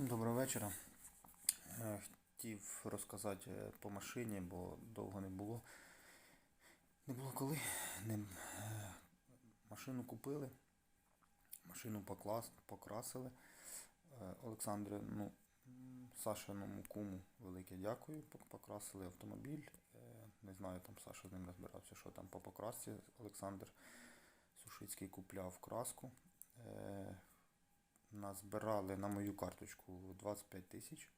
Всім доброго вечора. Е, Хотів розказати е, по машині, бо довго не було. Не було коли. Не... е, Машину купили, машину поклас... покрасили. Олександре, ну, Сашиному куму велике дякую. Покрасили автомобіль. Не знаю, там Саша з ним розбирався, що там по покрасці. Олександр Сушицький купляв краску. Назбирали на мою карточку 25 тисяч.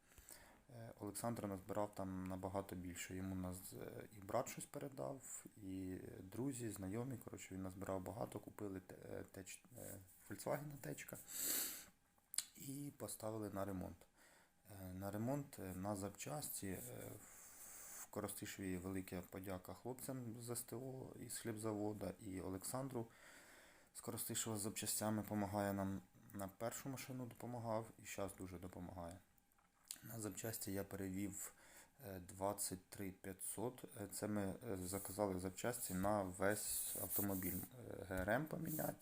Е, Олександр назбирав там набагато більше. Йому нас е, і брат щось передав, і друзі, знайомі. Коротше, він назбирав багато, купили е, теч, Volkswagen течка і поставили на ремонт. На ремонт на запчасті в Коростишеві велика подяка хлопцям з СТО із хлібзавода і Олександру з Коростишева з запчастями допомагає нам на першу машину допомагав і зараз дуже допомагає. На запчасті я перевів е, 23 500. Е, Це ми е, заказали запчасті на весь автомобіль. Е, ГРМ поміняти.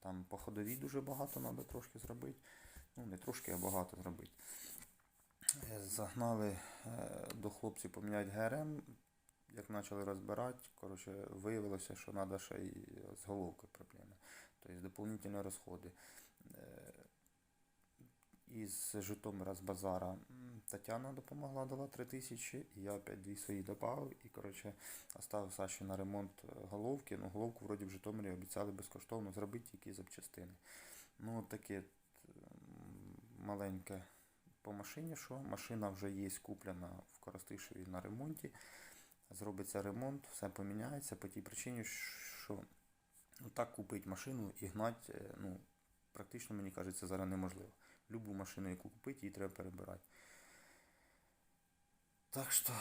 Там по ходовій дуже багато треба трошки зробити. Ну, не трошки, а багато зробити. Е, Загнали е, до хлопців поміняти ГРМ. Як почали розбирати, коротше, виявилося, що треба ще й з головкою проблеми. Тобто доповнительні розходи. Із Житомира з базара Тетяна допомогла, дала 3 тисячі, і я опять дві свої додав. І коротше, оставив Саші на ремонт е, головки. Ну, головку вроді в Житомирі обіцяли безкоштовно зробити тільки запчастини. Ну, таке маленьке по машині, що машина вже є куплена в Коростишеві на ремонті. Зробиться ремонт, все поміняється по тій причині, що так купити машину і гнати, е, ну, практично, мені кажеться, зараз неможливо. Любу машину, яку купити, її треба перебирати. Так що,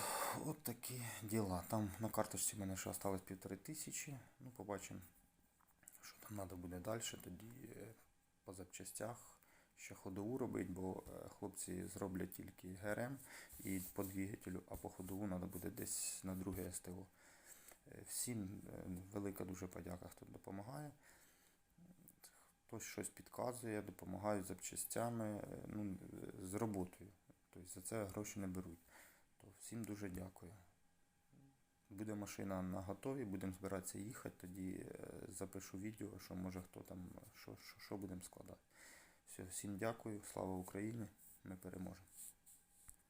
от такі діла. Там на карточці в мене ще осталось півтори тисячі. Ну, побачимо, що там треба буде далі. Тоді е, по запчастях ще ходову робити, бо е, хлопці зроблять тільки ГРМ і по двигателю, а по ходову треба буде десь на друге СТО. Е, Всім велика дуже подяка, хто допомагає. Хтось щось підказує, допомагають запчастями, е, ну, з роботою. Тобто за це гроші не беруть. То всім дуже дякую. Буде машина на готові, будемо збиратися їхати, тоді е, запишу відео, що може хто там, що, що, що будемо складати. Все, всім дякую, слава Україні, ми переможемо.